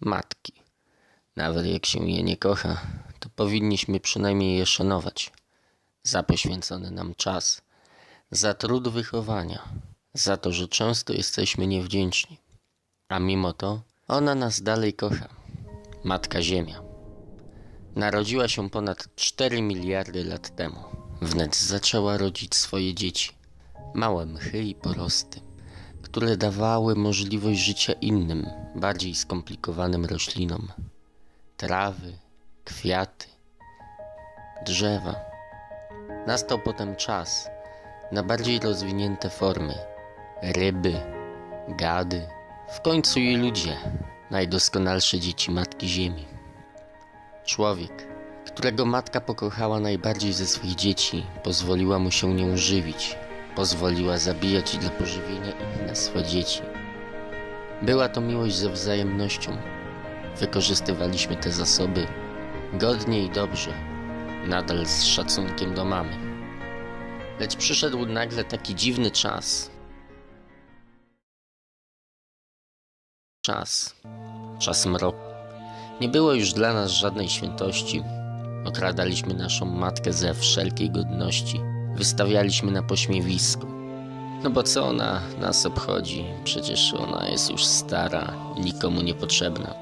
matki. Nawet jak się je nie kocha, to powinniśmy przynajmniej je szanować. Za poświęcony nam czas, za trud wychowania, za to, że często jesteśmy niewdzięczni. A mimo to ona nas dalej kocha. Matka Ziemia. Narodziła się ponad 4 miliardy lat temu. Wnet zaczęła rodzić swoje dzieci. Małe mchy i porosty, które dawały możliwość życia innym, bardziej skomplikowanym roślinom. Trawy, kwiaty, drzewa. Nastał potem czas na bardziej rozwinięte formy. Ryby, gady, w końcu i ludzie, najdoskonalsze dzieci Matki Ziemi. Człowiek, którego matka pokochała najbardziej ze swych dzieci, pozwoliła mu się nią żywić, pozwoliła zabijać dla pożywienia inne swe dzieci. Była to miłość ze wzajemnością. Wykorzystywaliśmy te zasoby godnie i dobrze, nadal z szacunkiem do mamy. Lecz przyszedł nagle taki dziwny czas. Czas. Czas mroku. Nie było już dla nas żadnej świętości. Okradaliśmy naszą matkę ze wszelkiej godności. Wystawialiśmy na pośmiewisko. No bo co ona nas obchodzi? Przecież ona jest już stara, nikomu niepotrzebna.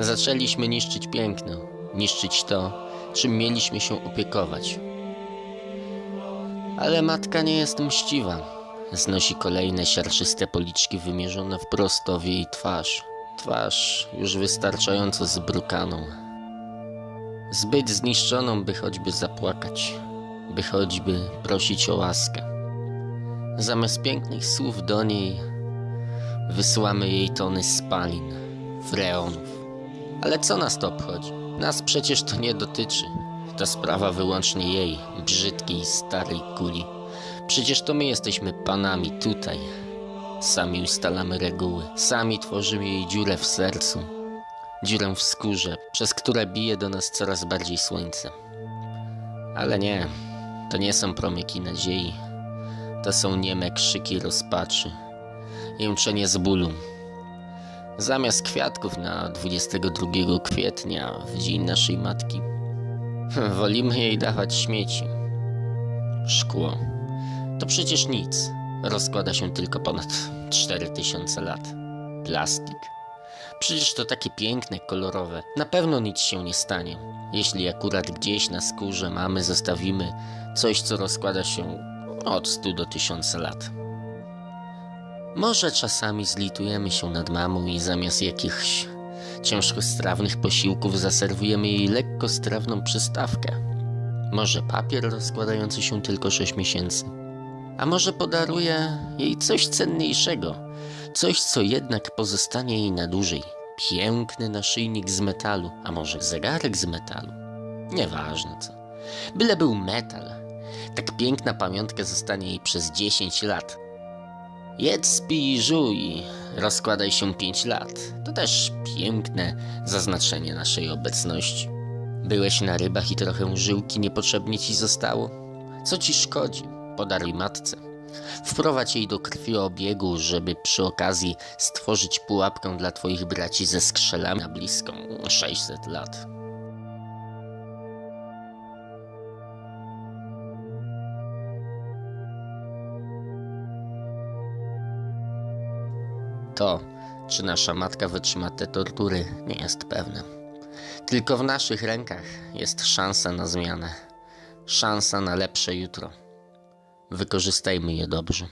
Zaczęliśmy niszczyć piękno, niszczyć to, czym mieliśmy się opiekować. Ale matka nie jest mściwa. Znosi kolejne siarczyste policzki wymierzone wprost w jej twarz. Twarz już wystarczająco zbrukaną. Zbyt zniszczoną, by choćby zapłakać, by choćby prosić o łaskę. Zamiast pięknych słów do niej wysyłamy jej tony spalin, freonów. Ale co nas to obchodzi? Nas przecież to nie dotyczy. To sprawa wyłącznie jej, brzydkiej, starej kuli. Przecież to my jesteśmy panami tutaj. Sami ustalamy reguły, sami tworzymy jej dziurę w sercu, dziurę w skórze, przez które bije do nas coraz bardziej słońce. Ale nie, to nie są promyki nadziei, to są nieme krzyki rozpaczy, jęczenie z bólu. Zamiast kwiatków na 22 kwietnia, w dzień naszej matki, wolimy jej dawać śmieci. Szkło. To przecież nic. Rozkłada się tylko ponad 4000 lat. Plastik. Przecież to takie piękne, kolorowe. Na pewno nic się nie stanie. Jeśli akurat gdzieś na skórze mamy, zostawimy coś, co rozkłada się od 100 do 1000 lat. Może czasami zlitujemy się nad mamą i zamiast jakichś ciężkostrawnych posiłków zaserwujemy jej lekkostrawną przystawkę. Może papier rozkładający się tylko 6 miesięcy. A może podaruje jej coś cenniejszego, coś, co jednak pozostanie jej na dłużej. Piękny naszyjnik z metalu, a może zegarek z metalu. Nieważne co. Byle był metal. Tak piękna pamiątka zostanie jej przez 10 lat. Jedz, pij, żuj, rozkładaj się 5 lat. To też piękne zaznaczenie naszej obecności. Byłeś na rybach i trochę żyłki niepotrzebnie ci zostało? Co ci szkodzi? Podaruj matce. Wprowadź jej do krwiobiegu, żeby przy okazji stworzyć pułapkę dla twoich braci ze skrzelami na bliską 600 lat. To, czy nasza matka wytrzyma te tortury, nie jest pewne. Tylko w naszych rękach jest szansa na zmianę, szansa na lepsze jutro. Wykorzystajmy je dobrze.